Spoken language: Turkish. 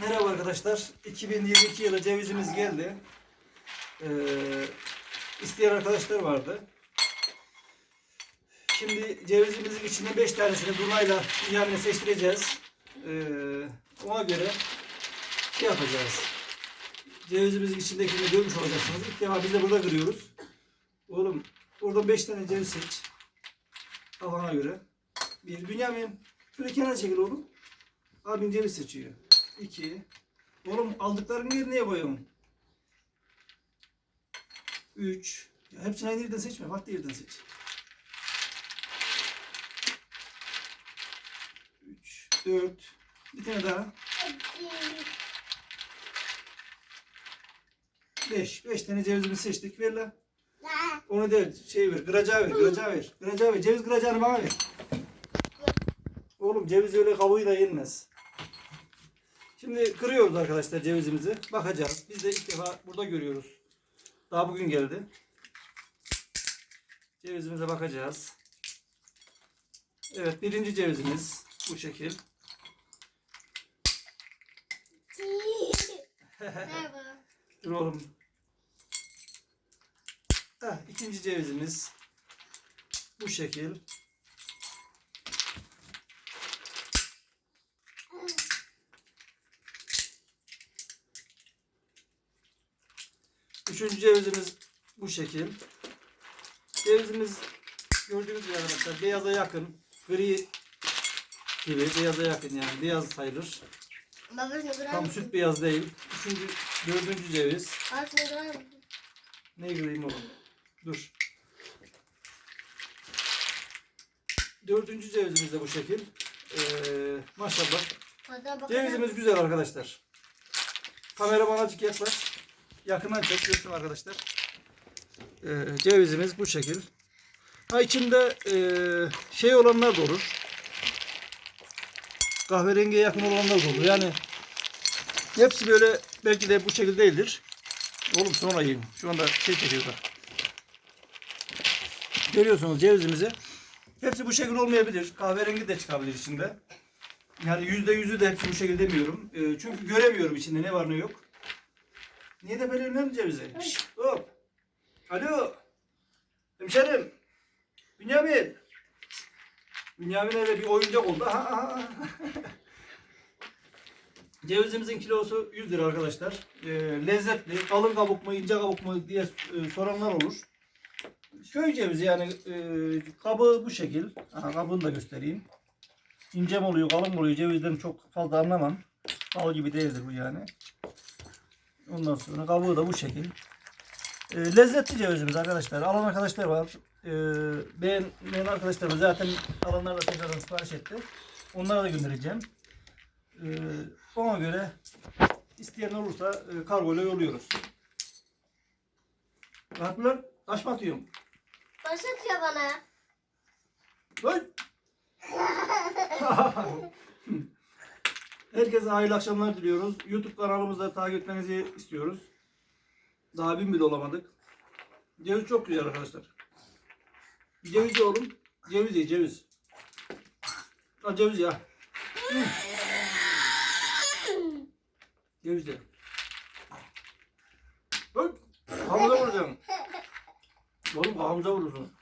Merhaba arkadaşlar. 2022 yılı cevizimiz geldi. Ee, isteyen arkadaşlar vardı. Şimdi cevizimizin içinde 5 tanesini Dunay'la Bünyamin'e seçtireceğiz. Ee, ona göre şey yapacağız. Cevizimizin içindekini görmüş olacaksınız. İlk defa biz de burada kırıyoruz. Oğlum oradan 5 tane ceviz seç. Kafana göre. Bir Bünyamin. Şöyle kenara çekil oğlum. Abin ceviz seçiyor. 2. Oğlum aldıklarını yerine niye koyuyorsun? 3. Hepsini aynı yerden seçme. Farklı yerden seç. 3. 4. Bir tane daha. 5. 5 tane cevizimizi seçtik. Ver lan. Onu değil. Şey ver. Kıracağı ver. Kıracağı ver. Kıracağı ver. Ceviz kıracağını bana ver. Oğlum ceviz öyle kabuğuyla yenmez. Şimdi kırıyoruz arkadaşlar cevizimizi. Bakacağız. Biz de ilk defa burada görüyoruz. Daha bugün geldi. Cevizimize bakacağız. Evet birinci cevizimiz bu şekil. Merhaba. Dur oğlum. Heh, ikinci cevizimiz bu şekil. Üçüncü cevizimiz bu şekil. Cevizimiz gördüğünüz gibi arkadaşlar beyaza yakın. Gri gibi beyaza yakın yani beyaz sayılır. Tam mısın? süt beyaz değil. Üçüncü, dördüncü ceviz. Mısın? Ne gireyim oğlum? Dur. Dördüncü cevizimiz de bu şekil. Ee, maşallah. Fazla. Cevizimiz güzel arkadaşlar. Kameraman azıcık yaklaş. Yakından çek arkadaşlar. Ee, cevizimiz bu şekil. Ha içinde ee, şey olanlar da olur. Kahverengiye yakın olanlar da olur. Yani hepsi böyle belki de bu şekilde değildir. Oğlum sonra yiyeyim. Şu anda şey çekiyor da. Görüyorsunuz cevizimizi. Hepsi bu şekil olmayabilir. Kahverengi de çıkabilir içinde. Yani yüzde yüzü de hepsi bu şekilde demiyorum. Ee, çünkü göremiyorum içinde ne var ne yok. Niye de böyle önemli cevizi? Şşt, hop. Alo. Hemşerim. Bünyamin. Bünyamin öyle bir oyuncak oldu. Aha, aha, aha. Cevizimizin kilosu 100 lira arkadaşlar. Ee, lezzetli. Kalın kabuk mu, ince kabuk mu diye e, soranlar olur. Köy cevizi yani e, kabı bu şekil. Aha, kabını da göstereyim. İnce mi oluyor, kalın mı oluyor? Cevizden çok fazla anlamam. Bal gibi değildir bu yani. Ondan sonra kabuğu da bu şekil. E, lezzetli cevizimiz arkadaşlar. Alan arkadaşlar var. E, beğen, beğen arkadaşlarım zaten alanlar da tekrardan sipariş etti. Onlara da göndereceğim. E, ona göre isteyen olursa e, kargoyla yolluyoruz. Lan? Taş mı atıyorum? Başlatıyor bana. Lan! Herkese hayırlı akşamlar diliyoruz. YouTube kanalımızda takip etmenizi istiyoruz. Daha bin bile olamadık. Ceviz çok güzel arkadaşlar. Ceviz ye oğlum. Ceviz ye ceviz. Ha ceviz ya. Ceviz ye. Bak. Kafamıza vuracaksın. Oğlum kafamıza vurursun.